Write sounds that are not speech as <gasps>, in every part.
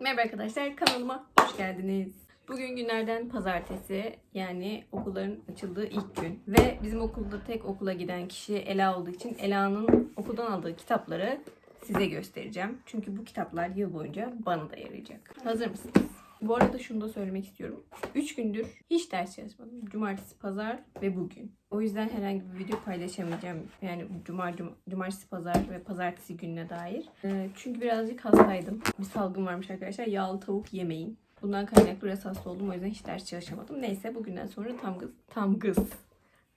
Merhaba arkadaşlar kanalıma hoş geldiniz. Bugün günlerden pazartesi yani okulların açıldığı ilk gün. Ve bizim okulda tek okula giden kişi Ela olduğu için Ela'nın okuldan aldığı kitapları size göstereceğim. Çünkü bu kitaplar yıl boyunca bana da yarayacak. Hazır mısınız? Bu arada şunu da söylemek istiyorum. 3 gündür hiç ders çalışmadım. Cumartesi, pazar ve bugün. O yüzden herhangi bir video paylaşamayacağım. Yani cumar, cum- cumartesi, pazar ve pazartesi gününe dair. Ee, çünkü birazcık hastaydım. Bir salgın varmış arkadaşlar. Yağlı tavuk yemeyin. Bundan kaynaklı biraz hasta oldum. O yüzden hiç ders çalışamadım. Neyse bugünden sonra tam gız, tam gız,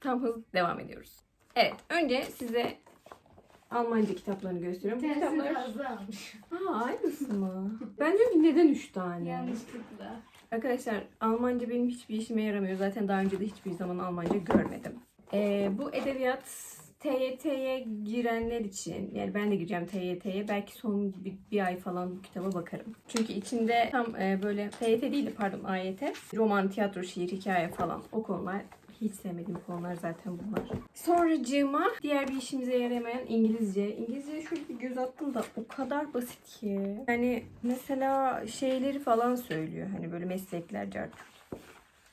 tam hız devam ediyoruz. Evet, önce size Almanca kitaplarını gösteriyorum. Bu Tersi kitaplar... fazla almış. Aa, aynısı mı? Ben diyorum ki neden 3 tane? Yanlışlıkla. Arkadaşlar Almanca benim hiçbir işime yaramıyor. Zaten daha önce de hiçbir zaman Almanca görmedim. Ee, bu edebiyat TYT'ye girenler için yani ben de gireceğim TYT'ye belki son bir, bir ay falan bu kitaba bakarım. Çünkü içinde tam e, böyle TYT değil de pardon AYT roman, tiyatro, şiir, hikaye falan o konular hiç sevmediğim konular zaten bunlar. Sonracığıma diğer bir işimize yaramayan İngilizce. İngilizceye şöyle bir göz attım da o kadar basit ki. Yani mesela şeyleri falan söylüyor. Hani böyle meslekler, cart.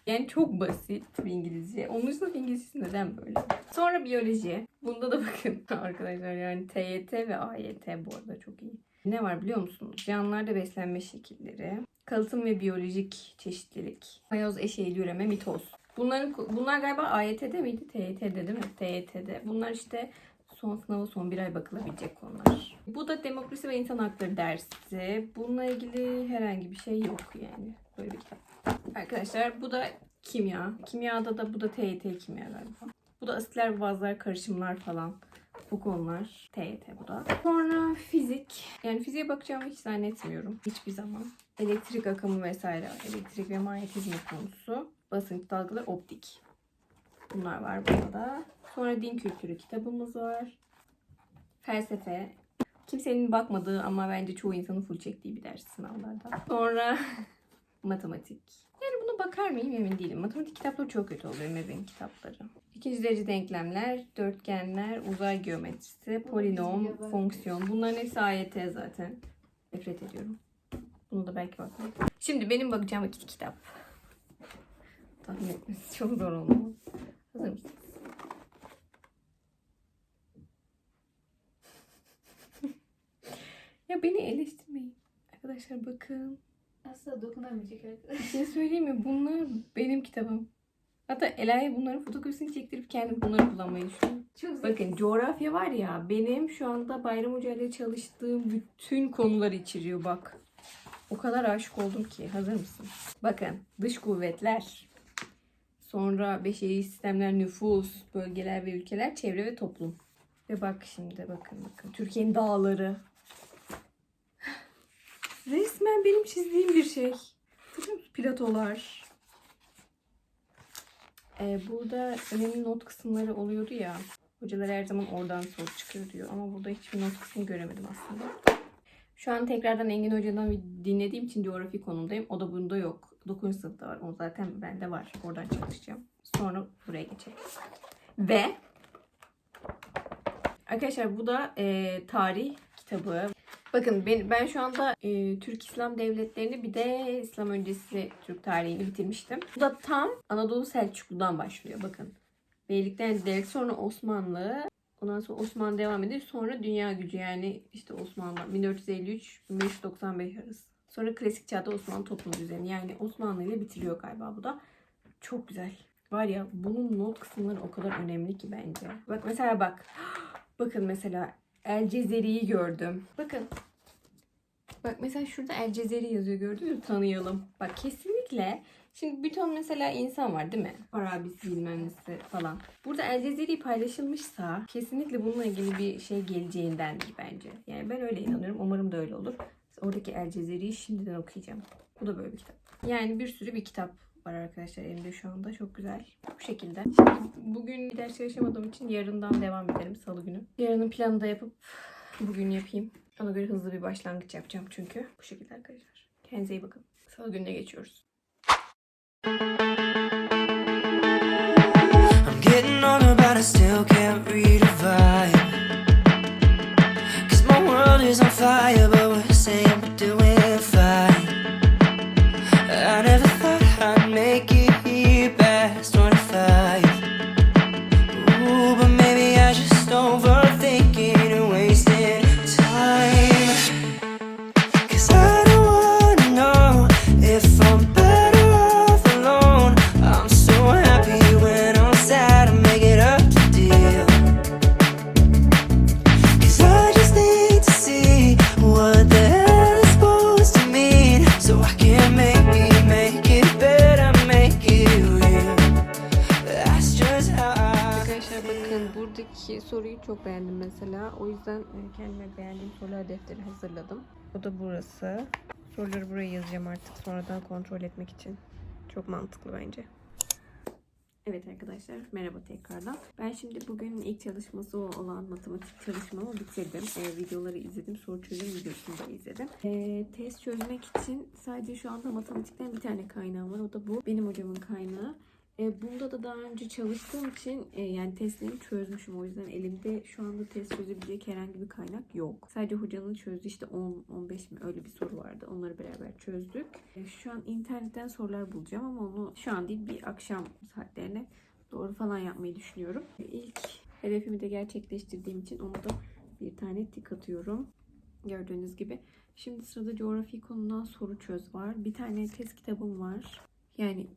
Yani çok basit bir İngilizce. Onun sınıf İngilizcesi neden böyle? Sonra biyoloji. Bunda da <laughs> bakın arkadaşlar yani TYT ve AYT bu arada çok iyi. Ne var biliyor musunuz? Canlılarda beslenme şekilleri, kalıtım ve biyolojik çeşitlilik, mayoz eşeğli üreme, mitoz. Bunların bunlar galiba AYT'de miydi? TYT'de değil mi? TYT'de. Bunlar işte son sınava son bir ay bakılabilecek konular. Bu da demokrasi ve insan hakları dersi. Bununla ilgili herhangi bir şey yok yani. Böyle bir kitap. Arkadaşlar bu da kimya. Kimyada da bu da TYT kimya galiba. Bu da asitler, bazlar, karışımlar falan. Bu konular TYT bu da. Sonra fizik. Yani fiziğe bakacağımı hiç zannetmiyorum. Hiçbir zaman. Elektrik akımı vesaire. Elektrik ve manyetizma konusu. Basınç dalgaları, optik. Bunlar var burada da. Sonra din kültürü kitabımız var. Felsefe. Kimsenin bakmadığı ama bence çoğu insanın full çektiği bir ders sınavlarda. Sonra <laughs> matematik. Yani buna bakar mıyım emin değilim. Matematik kitapları çok kötü oluyor MEB'in kitapları. İkinci derece denklemler, dörtgenler, uzay geometrisi, polinom, Yazar. fonksiyon. Bunların hepsi AYT zaten. Nefret ediyorum. Bunu da belki bakmayın. Şimdi benim bakacağım iki kitap. Tahmin etmesi çok zor olmalı. Hazır mısınız? <laughs> ya beni eleştirmeyin. Arkadaşlar bakın. Asla dokunamayacak Bir arkadaşlar. şey söyleyeyim mi? Bunlar benim kitabım. Hatta Ela'ya bunların fotokopisini çektirip kendim bunları kullanmayı düşünüyorum. Çok. Bakın coğrafya var ya benim şu anda Bayram Hoca ile çalıştığım bütün konuları içeriyor bak. O kadar aşık oldum ki. Hazır mısın? Bakın dış kuvvetler. Sonra beşeri sistemler, nüfus, bölgeler ve ülkeler, çevre ve toplum. Ve bak şimdi bakın bakın. Türkiye'nin dağları. Resmen benim çizdiğim bir şey. Görüyor musun? Platolar. Ee, burada önemli not kısımları oluyordu ya. Hocalar her zaman oradan soru çıkıyor diyor. Ama burada hiçbir not kısmını göremedim aslında. Şu an tekrardan Engin Hoca'dan dinlediğim için coğrafi konumdayım. O da bunda yok. 9. sınıfta var. O zaten bende var. Oradan çalışacağım. Sonra buraya geçeriz. Ve arkadaşlar bu da e, tarih kitabı. Bakın ben, ben şu anda e, Türk İslam devletlerini bir de İslam öncesi Türk tarihini bitirmiştim. Bu da tam Anadolu Selçuklu'dan başlıyor bakın. Beylikten devlet sonra Osmanlı. Ondan sonra Osmanlı devam ediyor. Sonra dünya gücü yani işte Osmanlı 1453-1595 arası. Sonra klasik çağda Osmanlı toplum düzeni. Yani Osmanlı ile bitiriyor galiba bu da. Çok güzel. Var ya bunun not kısımları o kadar önemli ki bence. Bak mesela bak. <gasps> Bakın mesela El Cezeri'yi gördüm. Bakın. Bak mesela şurada El Cezeri yazıyor gördünüz mü? Tanıyalım. Bak kesinlikle. Şimdi bir ton mesela insan var değil mi? Arabisi bilmem nesi falan. Burada El Cezeri paylaşılmışsa kesinlikle bununla ilgili bir şey geleceğindendir bence. Yani ben öyle inanıyorum. Umarım da öyle olur. Oradaki El Cezeri'yi şimdiden okuyacağım. Bu da böyle bir kitap. Yani bir sürü bir kitap var arkadaşlar elimde şu anda. Çok güzel. Bu şekilde. Şimdi bugün bir ders çalışamadığım için yarından devam edelim salı günü. Yarının planını da yapıp bugün yapayım. Ona göre hızlı bir başlangıç yapacağım çünkü. Bu şekilde arkadaşlar. Kendinize iyi bakın. Salı gününe geçiyoruz. I'm getting older, but I still can't read kendime beğendiğim sorular defteri hazırladım. O da burası. Soruları buraya yazacağım artık sonradan kontrol etmek için. Çok mantıklı bence. Evet arkadaşlar merhaba tekrardan. Ben şimdi bugünün ilk çalışması olan matematik çalışmamı bitirdim. Ee, videoları izledim. Soru çözüm videosunu da izledim. Ee, test çözmek için sadece şu anda matematikten bir tane kaynağım var. O da bu. Benim hocamın kaynağı. E, bunda da daha önce çalıştığım için e, yani testlerini çözmüşüm. O yüzden elimde şu anda test çözebilecek herhangi bir kaynak yok. Sadece hocanın çözdüğü işte 10-15 mi öyle bir soru vardı. Onları beraber çözdük. E, şu an internetten sorular bulacağım ama onu şu an değil bir akşam saatlerine doğru falan yapmayı düşünüyorum. E, İlk hedefimi de gerçekleştirdiğim için onu da bir tane tik atıyorum. Gördüğünüz gibi. Şimdi sırada coğrafi konudan soru çöz var. Bir tane test kitabım var. Yani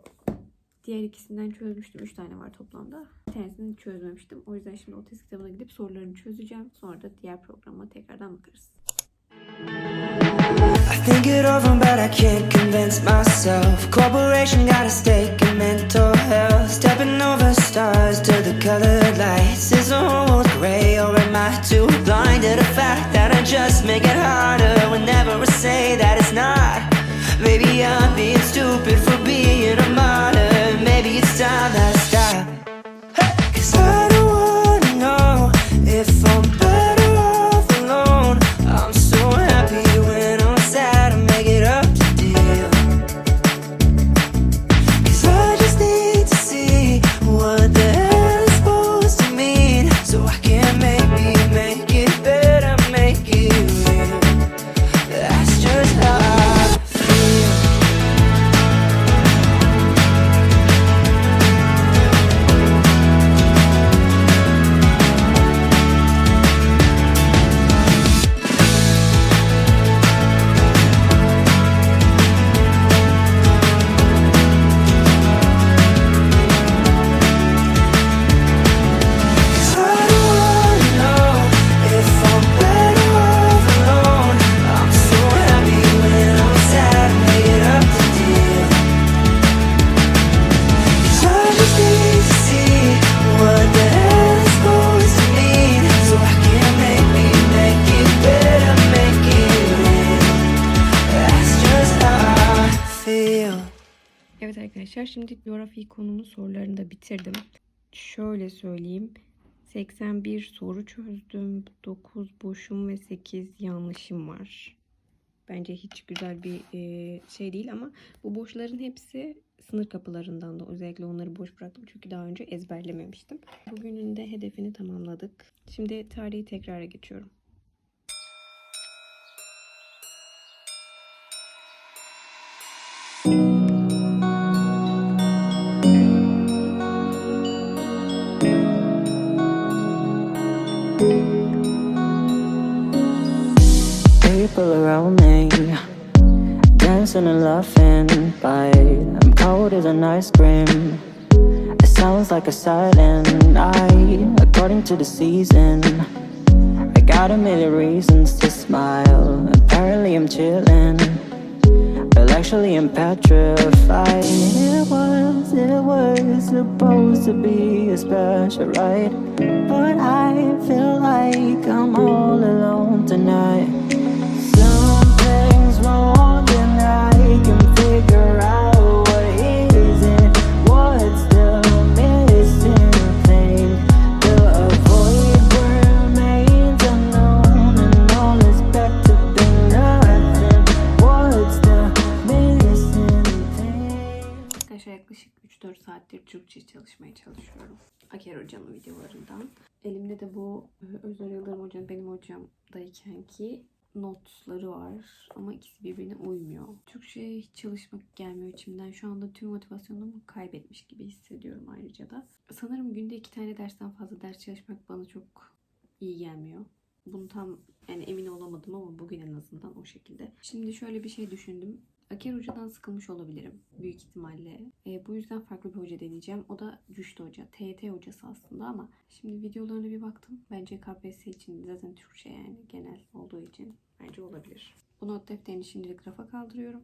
Diğer ikisinden çözmüştüm. 3 tane var toplamda. Bir tanesini çözmemiştim. O yüzden şimdi o test kitabına gidip sorularını çözeceğim. Sonra da diğer programa tekrardan bakarız. I think it over, but I can't convince myself. Corporation got a arkadaşlar şimdi coğrafi konunun sorularını da bitirdim. Şöyle söyleyeyim. 81 soru çözdüm. 9 boşum ve 8 yanlışım var. Bence hiç güzel bir e, şey değil ama bu boşların hepsi sınır kapılarından da özellikle onları boş bıraktım çünkü daha önce ezberlememiştim. Bugünün de hedefini tamamladık. Şimdi tarihi tekrara geçiyorum. People around me. Dancing and laughing but i'm cold as an ice cream. It sounds like a silent night according to the season. I got a million reasons to smile. Apparently i'm chilling. But actually i'm petrified. It was it was supposed to be a special ride but i feel like i'm all alone tonight Türkçe çalışmaya çalışıyorum. Aker hocamın videolarından. Elimde de bu e, Özer Yıldırım hocam benim hocamdayken ki notları var ama ikisi birbirine uymuyor. Türkçe hiç çalışmak gelmiyor içimden. Şu anda tüm motivasyonumu kaybetmiş gibi hissediyorum ayrıca da. Sanırım günde iki tane dersten fazla ders çalışmak bana çok iyi gelmiyor. Bunu tam yani emin olamadım ama bugün en azından o şekilde. Şimdi şöyle bir şey düşündüm. Aker hocadan sıkılmış olabilirim büyük ihtimalle. E, bu yüzden farklı bir hoca deneyeceğim. O da Cüştü Hoca. TYT hocası aslında ama şimdi videolarına bir baktım. Bence KPSS için zaten Türkçe yani genel olduğu için bence olabilir. Bu not defterini şimdilik rafa kaldırıyorum.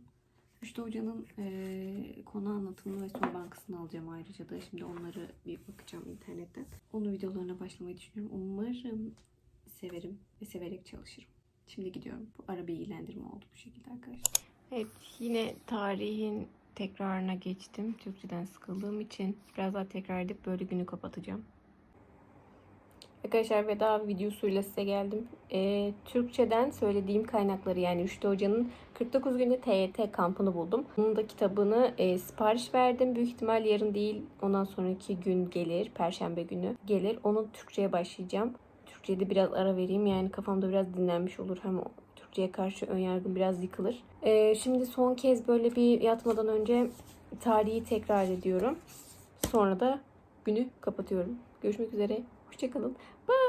Rüştü Hoca'nın eee konu anlatımını ve soru bankasını alacağım ayrıca da. Şimdi onları bir bakacağım internetten. Onun videolarına başlamayı düşünüyorum. Umarım severim ve severek çalışırım. Şimdi gidiyorum. Bu ara bilgilendirme oldu bu şekilde arkadaşlar. Evet yine tarihin tekrarına geçtim. Türkçeden sıkıldığım için biraz daha tekrar edip böyle günü kapatacağım. Arkadaşlar veda videosuyla size geldim. Ee, Türkçeden söylediğim kaynakları yani Rüştü Hoca'nın 49 günde TYT kampını buldum. Bunun da kitabını e, sipariş verdim. Büyük ihtimal yarın değil ondan sonraki gün gelir. Perşembe günü gelir. Onu Türkçe'ye başlayacağım. Türkçe'de biraz ara vereyim yani kafamda biraz dinlenmiş olur. Hem o Türkçe'ye karşı önyargım biraz yıkılır. Ee, şimdi son kez böyle bir yatmadan önce tarihi tekrar ediyorum. Sonra da günü kapatıyorum. Görüşmek üzere. Hoşçakalın. Bye.